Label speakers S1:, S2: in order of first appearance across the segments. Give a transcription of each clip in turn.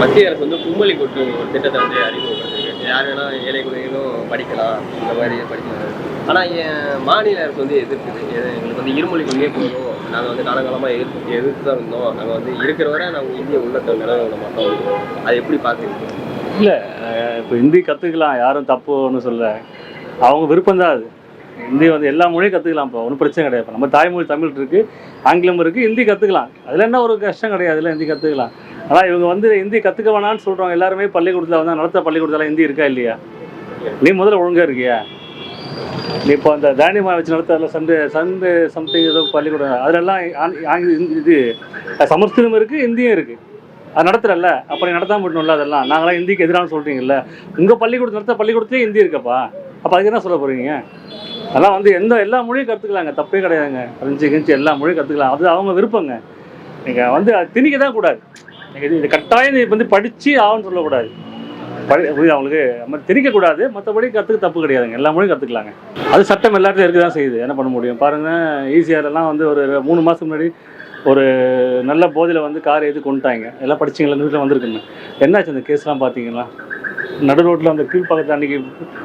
S1: மத்திய அரசு வந்து கும்மலி கொட்டு ஒரு திட்டத்தை வந்து அறிமுகப்படுத்திருக்கு யார் வேணா ஏழை குழந்தைகளும் படிக்கலாம் இந்த மாதிரி படிக்கலாம். ஆனால் என் மாநில அரசு வந்து எதிர்க்குது. எங்களுக்கு வந்து இருமொழி கொள்கையே போதும் நாங்கள் வந்து காலங்காலமாக எதிர்த்து எதிர்த்து தான் இருந்தோம். நாங்கள் வந்து இருக்கிற வரை நாங்கள் இந்திய உள்ளத்தை நிலவ மாட்டோம். அது எப்படி பார்த்துருக்கோம்
S2: இல்லை இப்போ ஹிந்தி கற்றுக்கலாம் யாரும் தப்புன்னு சொல்ல. அவங்க விருப்பம் தான் அது. ஹிந்தி வந்து எல்லா மொழியும் கற்றுக்கலாம் இப்போ. ஒன்றும் பிரச்சனை கிடையாது. இப்போ நம்ம தாய்மொழி தமிழ் இருக்குது ஆங்கிலம் இருக்குது ஹிந்தி கற்றுக்கலாம் அதில் என்ன ஒரு கஷ்டம் கிடையாது. அதில் ஹிந்தி கற்றுக்கலாம் ஆனால் இவங்க வந்து ஹிந்தி கற்றுக்க வேணாம்னு சொல்கிறவங்க எல்லாருமே பள்ளிக்கூடத்தில் வந்து நடத்த பள்ளிக்கூடத்தில் ஹிந்தி இருக்கா இல்லையா? நீ முதல்ல ஒழுங்கா இருக்கியா? நீ இப்போ அந்த தானியமா வச்சு நடத்துறதுல சண்டு சண்டு சம்திங் ஏதோ பள்ளிக்கூடம் அதிலெல்லாம் இது சமஸ்கிருதம் இருக்குது ஹிந்தியும் இருக்குது அது நடத்துறல்ல? அப்போ நீ நடத்தாம விடணும்ல அதெல்லாம்? நாங்களாம் ஹிந்திக்கு எதிரானு சொல்கிறீங்கல்ல உங்கள் பள்ளிக்கூடத்தில் நடத்த பள்ளிக்கூடத்துலேயே ஹிந்தி இருக்கப்பா? அப்போ அதுக்கு என்ன சொல்ல போகிறீங்க அதெல்லாம் வந்து எந்த எல்லா மொழியும் கற்றுக்கலாங்க தப்பே கிடையாதுங்க. ஃப்ரெஞ்சு கிஞ்சி எல்லா மொழியும் கற்றுக்கலாம் அது அவங்க விருப்பங்க. நீங்கள் வந்து அது திணிக்க தான் கூடாது. இது இது கட்டாயம் நீ வந்து படித்து ஆகும்னு சொல்லக்கூடாது. படி புரியுது அவங்களுக்கு நம்ம திணிக்கக்கூடாது. மற்றபடி கற்றுக்க தப்பு கிடையாதுங்க. எல்லா மொழியும் கற்றுக்கலாங்க அது சட்டம் எல்லாத்தையும் இருக்க தான் செய்யுது. என்ன பண்ண முடியும்? பாருங்கள் ஈஸியாரெல்லாம் வந்து ஒரு மூணு மாதம் முன்னாடி ஒரு நல்ல போதையில் வந்து கார் எது கொண்டுட்டாங்க. எல்லாம் படிச்சிங்களா? நியூஸில் வந்திருக்குங்க என்னாச்சு அந்த கேஸ்லாம் பார்த்தீங்களா? நடு ரோட்டில் அந்த கீழ்ப்பாக்கத்தில் அன்றைக்கி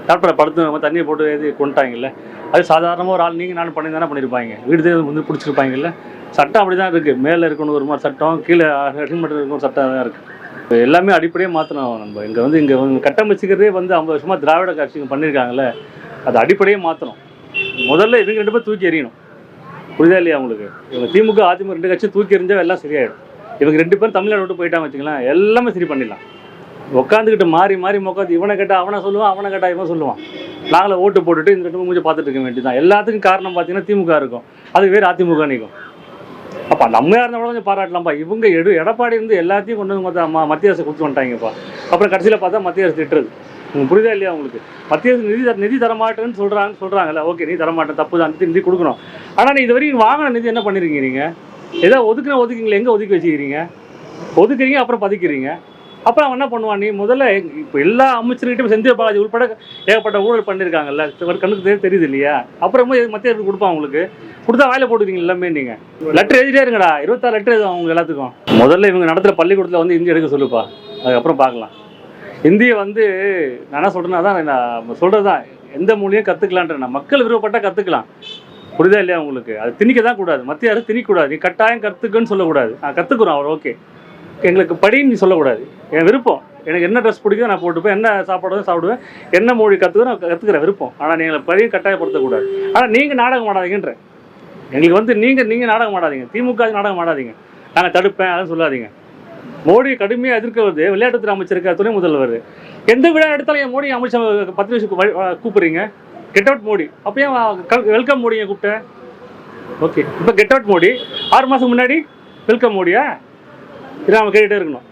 S2: டாக்டரை படுத்து நம்ம தண்ணியை போட்டு ஏற்றி கொண்டுட்டாங்கல்ல. அது சாதாரணமாக ஒரு ஆள் நீங்கள் நானும் பண்ணி தானே பண்ணியிருப்பாங்க. வீடு தேடி வந்து பிடிச்சிருப்பாங்கல்ல. சட்டம் அப்படி தான் இருக்குது மேலே இருக்கணும் ஒரு மாதிரி சட்டம் கீழே ஹெல்மெட் இருக்கணும் சட்டம் தான் இருக்குது எல்லாமே அடிப்படையாக மாற்றணும் நம்ம. இங்கே வந்து இங்கே கட்டமைச்சிக்கிறதே வந்து ஐம்பது வருஷமாக திராவிட கட்சிங்க பண்ணியிருக்காங்கல்ல. அது அடிப்படையே மாற்றணும் முதல்ல இவங்க ரெண்டு பேரும் தூக்கி எறியணும். புரியுதா இல்லையா உங்களுக்கு? இவங்க திமுக அதிமுக ரெண்டு கட்சியும் தூக்கி எறிஞ்சால் எல்லாம் சரியாயிடும். இவங்க ரெண்டு பேரும் தமிழ்நாடு விட்டு போயிட்டாங்க வச்சுக்கலாம் எல்லாமே சரி பண்ணிடலாம். உட்காந்துக்கிட்டு மாறி மாறி உட்காந்து இவனை கேட்டால் அவனை சொல்லுவான் அவனை கேட்டால் இவன் சொல்லுவான். நாங்களே ஓட்டு போட்டுட்டு இந்த ரெண்டு மூஞ்சி பார்த்துட்டு இருக்க வேண்டியதான் எல்லாத்துக்கும் காரணம் பார்த்தீங்கன்னா திமுக இருக்கும். அது வேறு அதிமுக நிற்கும் அப்போ நம்ம யாருந்தா கூட கொஞ்சம் பாராட்டலாம்ப்பா. இவங்க எடு எடப்பாடி இருந்து எல்லாத்தையும் கொண்டு வந்து மொத்த- மத்திய அரசு கொடுத்து வந்துட்டாங்கப்பா. அப்புறம் கடைசியில் பார்த்தா மத்திய அரசு திட்டுறது. உங்களுக்கு புரியுதா இல்லையா உங்களுக்கு? மத்திய அரசு நிதி தர- நிதி தரமாட்டேன்னு சொல்கிறாங்க சொல்கிறாங்கல்ல ஓகே நீ தரமாட்டேன் தப்பு தான். நிதி கொடுக்கணும். ஆனால் நீ இது வரைக்கும் வாங்கின நிதி என்ன பண்ணிருக்கீங்க நீங்கள் ஏதோ ஒதுக்குன ஒதுக்குங்களே எங்கே ஒதுக்கி வச்சுக்கிறீங்க? ஒதுக்குறீங்க அப்புறம் பதிக்கிறீங்க? அப்புறம் அவன் என்ன பண்ணுவான்? நீ முதல்ல இப்போ எல்லா அமைச்சர்கிட்டையும் செந்தில் பாலாஜி உட்பட ஏகப்பட்ட ஊழல் பண்ணியிருக்காங்கல்ல. இவர் கண்ணுக்கு தெரியுது இல்லையா அப்புறமா மத்திய அரசு கொடுப்பான் உங்களுக்கு கொடுத்தா வாயில போட்டுருக்கீங்க எல்லாமே நீங்கள் லெட்டர் எழுதிட்டே இருங்கடா. இருபத்தாறு லெட்டர் எழுதும் அவங்க எல்லாத்துக்கும். முதல்ல இவங்க நடத்துகிற பள்ளிக்கூடத்தில் வந்து இந்தி எடுக்க சொல்லுப்பா. அதுக்கப்புறம் பார்க்கலாம். இந்தியை வந்து நான் என்ன சொல்கிறேன்னா தான் நான் சொல்கிறது தான். எந்த மொழியும் கற்றுக்கலான்ற மக்கள் விருப்பப்பட்டால் கற்றுக்கலாம் புரியுதா இல்லையா உங்களுக்கு? அது திணிக்க தான் கூடாது. மத்திய அரசு திணிக்கக்கூடாது. நீ கட்டாயம் கற்றுக்குன்னு சொல்லக்கூடாது. நான் கற்றுக்குறோம் அவர் ஓகே. எங்களுக்கு படின்னு நீ சொல்லக்கூடாது. என் விருப்பம். எனக்கு என்ன ட்ரெஸ் பிடிக்குதோ நான் போட்டுப்பேன். என்ன சாப்பாடு சாப்பிடுவேன். என்ன மொழி கற்றுக்கோ நான் கற்றுக்கிற விருப்பம். ஆனால் நீங்கள் படி கட்டாயப்படுத்தக்கூடாது. ஆனால் நீங்கள் நாடகம் ஆடாதீங்கன்ற. எங்களுக்கு வந்து நீங்கள் நீங்கள் நாடகம் ஆடாதீங்க. திமுக நாடகம் ஆடாதீங்க. நாங்கள் தடுப்பேன் அதுவும் சொல்லாதீங்க. மோடி கடுமையாக எதிர்க்கிறது விளையாட்டுத்துறை அமைச்சருக்கார் துணை முதல்வர். எந்த விழா எடுத்தாலும் என் மோடி அமைச்சர் பத்து நிமிஷம் கூப்பிட்றீங்க கூப்பிடுறீங்க. Get out Modi. அப்போ ஏன் வெல்கம் மோடியை கூப்பிட்டேன் ஓகே இப்போ கெட் அவுட் மோடி. ஆறு மாதம் முன்னாடி வெல்கம் மோடியா? இதை நம்ம கேட்டுகிட்டே இருக்கணும்.